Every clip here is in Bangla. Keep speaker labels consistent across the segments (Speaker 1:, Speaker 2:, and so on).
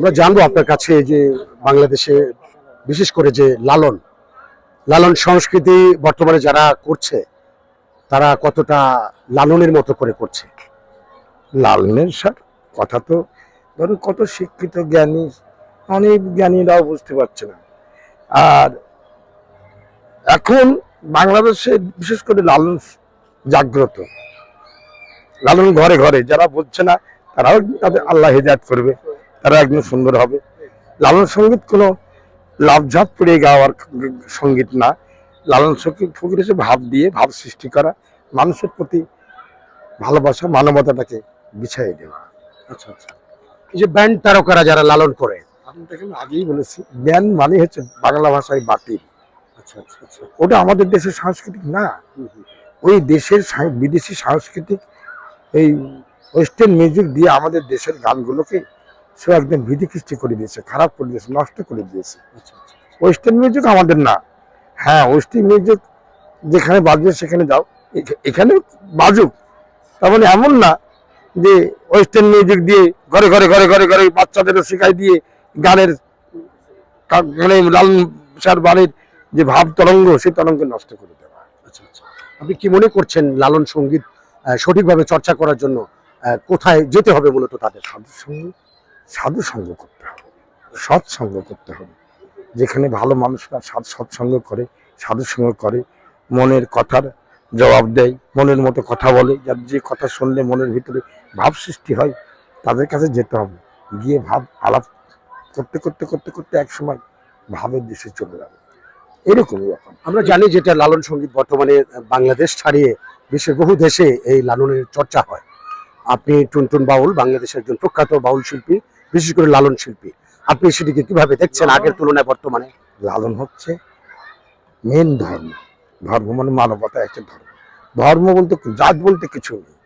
Speaker 1: আমরা জানব আপনার কাছে যে বাংলাদেশে, বিশেষ করে যে লালন লালন সংস্কৃতি বর্তমানে যারা করছে, তারা কতটা লালনের মতো করে করছে?
Speaker 2: লালনের স্যার কথা তো, ধরুন কত শিক্ষিত জ্ঞানী, অনেক জ্ঞানীরাও বুঝতে পারছে না। আর এখন বাংলাদেশে বিশেষ করে লালন জাগ্রত, লালন ঘরে ঘরে, যারা বুঝছে না, তারাও তাদের আল্লাহ হেদায়ত করবে। তারা একদম সুন্দর হবে। লালন সংগীত কোনো লাভঝাপ পড়ে গাওয়ার সংগীত না। লালন সংগীত ফকির হচ্ছে ভাব দিয়ে ভাব সৃষ্টি করা মানুষের প্রতি ভালোবাসা মানবতাটাকে বিছাই দেওয়া।
Speaker 1: আচ্ছা আচ্ছা। এই যে ব্যান্ড তারকারা যারা লালন করে।
Speaker 2: আমি দেখেন আগেই বলেছি জ্ঞান মানে হচ্ছে বাংলা ভাষায় বাতিল।
Speaker 1: আচ্ছা আচ্ছা আচ্ছা।
Speaker 2: ওটা আমাদের দেশের সাংস্কৃতিক না। ওই দেশের বিদেশি সাংস্কৃতিক এই ওয়েস্টার্ন মিউজিক দিয়ে আমাদের দেশের গানগুলোকে সে একদিন ভীতি বিধিকৃষ্টি করে দিয়েছে খারাপ করে দিয়েছে নষ্ট করে দিয়েছে।
Speaker 1: আচ্ছা আচ্ছা
Speaker 2: ওয়েস্টার্ন মিউজিক আমাদের না। হ্যাঁ ওয়েস্টার্ন মিউজিক যেখানে বাজবে সেখানে যাও। এখ- এখানে বাজুক। তার মানে এমন না যে ওয়েস্টার্ন মিউজিক দিয়ে ঘরে ঘরে ঘরে ঘরে ঘরে বাচ্চাদেরও শেখাই দিয়ে গানের মানে লালন সার বাড়ির যে ভাব তরঙ্গ সেই তরঙ্গ নষ্ট করে দেওয়া।
Speaker 1: আচ্ছা আচ্ছা। আপনি কি মনে করছেন লালন সংগীত সঠিকভাবে চর্চা করার জন্য কোথায় যেতে হবে মূলত তাদের?
Speaker 2: সাধু সঙ্গ সাধু সঙ্গ করতে হবে সৎসঙ্গ করতে হবে। যেখানে ভালো মানুষরা সৎ সৎসঙ্গ করে, সাধু সঙ্গ করে, মনের কথার জবাব দেয়, মনের মতো কথা বলে, যার যে কথা শুনলে মনের ভিতরে ভাব সৃষ্টি হয়, তাদের কাছে যেতে হবে। গিয়ে ভাব আলাপ করতে করতে করতে করতে এক সময় ভাবের দেশে চলে যাবে। এরকমই ব্যাপার।
Speaker 1: আমরা জানি যেটা লালন সংগীত বর্তমানে বাংলাদেশ ছাড়িয়ে বিশ্বের বহু দেশে এই লালনের চর্চা হয়। আপনি টুনটুন বাউল, বাংলাদেশের একজন প্রখ্যাত বাউল শিল্পী বিশেষ করে লালন শিল্পী। আপনি সেটিকে কীভাবে দেখছেন আগের তুলনায় বর্তমানে?
Speaker 2: লালন হচ্ছে মেন ধর্ম। ধর্ম মানে মানবতা একটা ধর্ম। ধর্ম বলতে জাত বলতে কিছু নেই।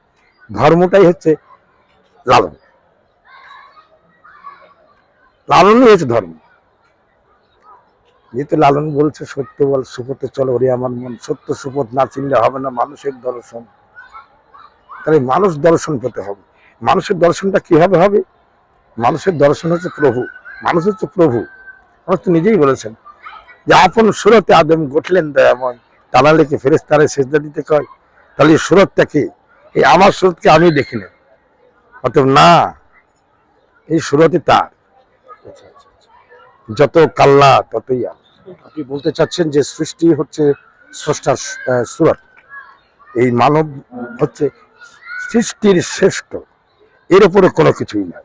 Speaker 2: ধর্মটাই হচ্ছে লালন। লালনই হচ্ছে ধর্ম। যেহেতু লালন বলছে সত্য বল সুপথে চলো ওরে আমার মন। সত্য সুপথ না চিনলে হবে না মানুষের দর্শন। তাহলে মানুষ দর্শন পেতে হবে। মানুষের দর্শনটা কীভাবে হবে? মানুষের দর্শন হচ্ছে প্রভু। মানুষ হচ্ছে প্রভু। আমার তো নিজেই বলেছেন যে, আপন সুরতে আদম গঠলেন দয়াময়। দালালিকে ফেরেস্তারে সেজদা দিতে কয়। তাহলে এই সুরতটা কি? এই আমার সুরতকে আমি দেখি না। অতএব না, এই সুরতি তার। যত কাল্লা, ততই
Speaker 1: আপনি বলতে চাচ্ছেন যে, সৃষ্টি হচ্ছে স্রষ্টার সুরত।
Speaker 2: এই মানব হচ্ছে সৃষ্টির শ্রেষ্ঠ। এর উপরে কোনো কিছুই নাই।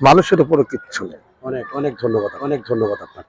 Speaker 2: মানুষের উপরে কিচ্ছু নেই।
Speaker 1: অনেক অনেক ধন্যবাদ অনেক ধন্যবাদ আপনার